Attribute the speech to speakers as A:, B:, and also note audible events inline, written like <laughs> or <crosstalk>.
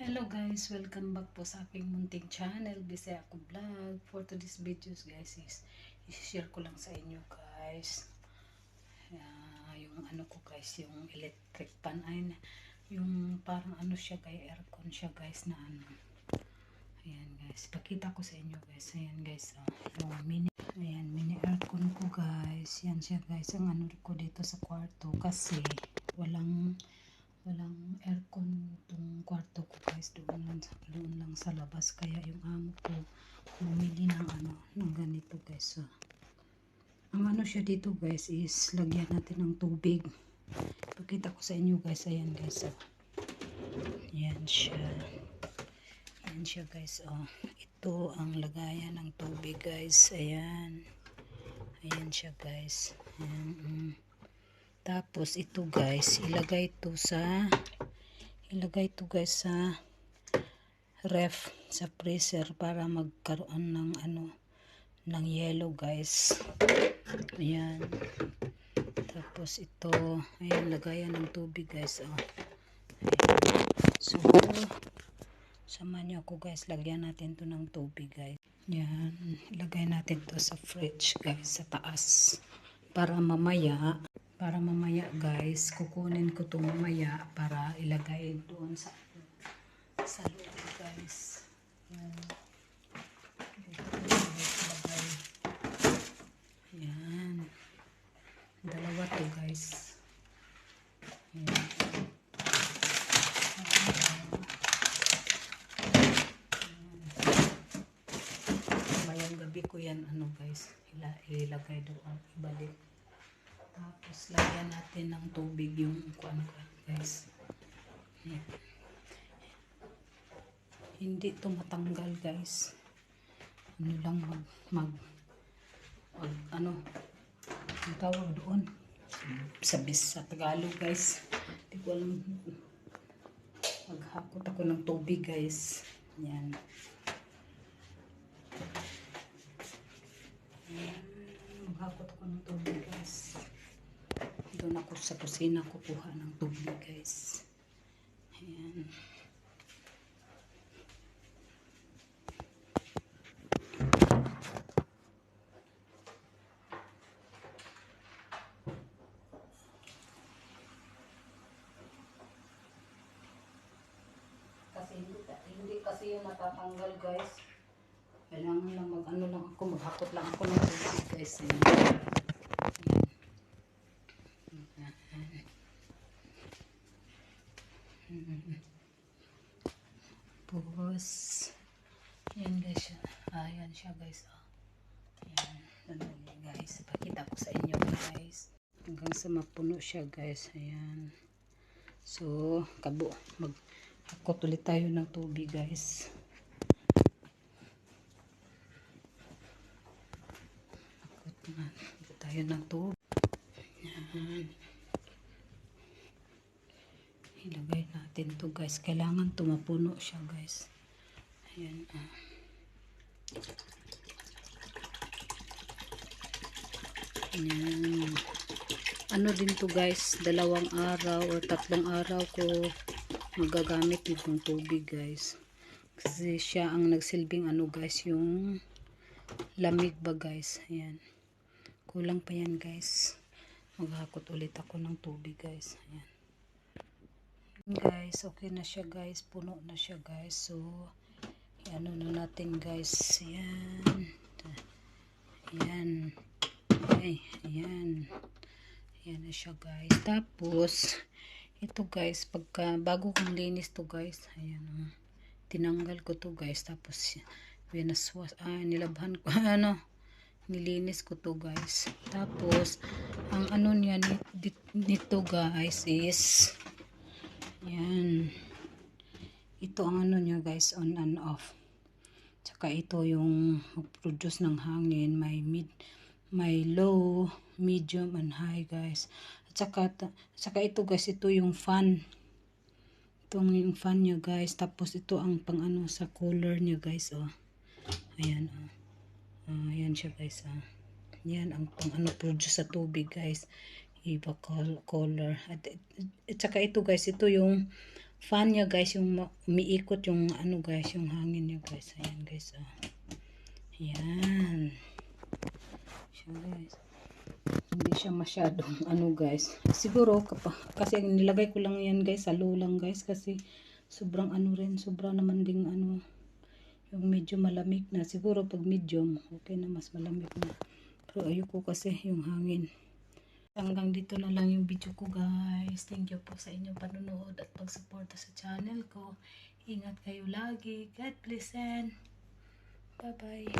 A: Hello guys, welcome back po sa aking munting channel, Bisaya ako vlog. For today's videos guys is i-share ko lang sa inyo guys. Ah, yung ano ko guys, yung electric pan ay yung parang ano siya guys, aircon siya guys na ano. Ayan guys, pakita ko sa inyo guys. Ayan guys, oh, yung mini Ayan, mini aircon ko guys. Yan siya guys, ang ano ko dito sa kwarto kasi walang walang aircon tong kwarto ko guys. Doon lang sa, doon lang sa labas. Kaya yung amo ko bumili ng ano ng ganito guys so, ang ano siya dito guys is lagyan natin ng tubig. Pakita ko sa inyo guys. Ayan guys oh. ayan siya. Ayan siya guys oh. ito ang lagayan ng tubig guys. Ayan. Ayan siya guys. Ayan mm. Tapos ito guys, ilagay ito sa ilagay ito guys sa ref sa freezer para magkaroon ng ano ng yellow guys. Ayan. Tapos ito, ayan lagayan ng tubig guys. Oh. Ayan. So, samahan niyo ako guys, lagyan natin to ng tubig guys. Yan, ilagay natin to sa fridge guys, sa taas. Para mamaya, para mamaya guys kukunin ko to mamaya para ilagay doon sa sa loob guys yan yan dalawa to guys yan Mayang gabi ko yan ano guys ila ilagay doon ibalik tapos, lagyan natin ng tubig yung kuan ko, guys. Ayan. Hindi to matanggal, guys. Ano lang mag, mag, mag ano, ang tawag doon. Sa sa Tagalog, guys. Hindi ko alam. Maghakot ako ng tubig, guys. Ayan. Ayan. Maghakot ako ng tubig, doon ako sa kusina kukuha ng tubig guys. Ayan. Kasi hindi, kasi yung natatanggal guys. Kailangan lang mag ano lang ako maghakot lang ako ng tubig guys. Ayan. Tapos, yan guys siya. Ayan siya guys. Oh. Ayan. Sandali guys. Pakita ko sa inyo guys. Hanggang sa mapuno siya guys. Ayan. So, kabo. Mag-hakot ulit tayo ng tubig guys. Hakot na. Hakot tayo ng tubig. Ayan ilagay natin to guys. Kailangan tumapuno siya guys. Ayan ah. ayan. Ano din to guys? Dalawang araw o tatlong araw ko magagamit itong tubig guys. Kasi siya ang nagsilbing ano guys yung lamig ba guys? Ayan. Kulang pa yan guys. Maghakot ulit ako ng tubig guys. Ayan guys okay na siya guys. Puno na siya guys. So ano na natin guys. Yan yan ay yan yan na siya guys. Tapos ito guys pagka bago kong linis to guys ayan uh, tinanggal ko to guys. Tapos binaswas ah nilabhan ko <laughs> ano nilinis ko to guys. Tapos ang ano niya nito guys is yan. Ito ang ano niya guys, on and off. Tsaka ito yung mag-produce ng hangin. May mid, may low, medium, and high guys. At saka, saka ito guys, ito yung fan. Itong yung fan niya guys. Tapos ito ang pang ano sa color niya guys. Oh. Ayan. Oh. Uh, ayan siya guys. Oh. Yan ang pang ano produce sa tubig guys iba color at, at saka ito guys ito yung fan niya guys, yung umiikot yung ano guys, yung hangin niya guys. Ayan guys, oh. Ayan. Siya guys. Hindi siya masyadong ano guys. Siguro kasi nilagay ko lang yan guys, sa low lang guys kasi sobrang ano rin, sobrang naman ding ano yung medyo malamig na. Siguro pag medium, okay na mas malamig na. Pero ayoko kasi yung hangin. Hanggang dito na lang yung video ko guys. Thank you po sa inyong panonood at pagsuporta sa channel ko. Ingat kayo lagi. God bless and bye bye.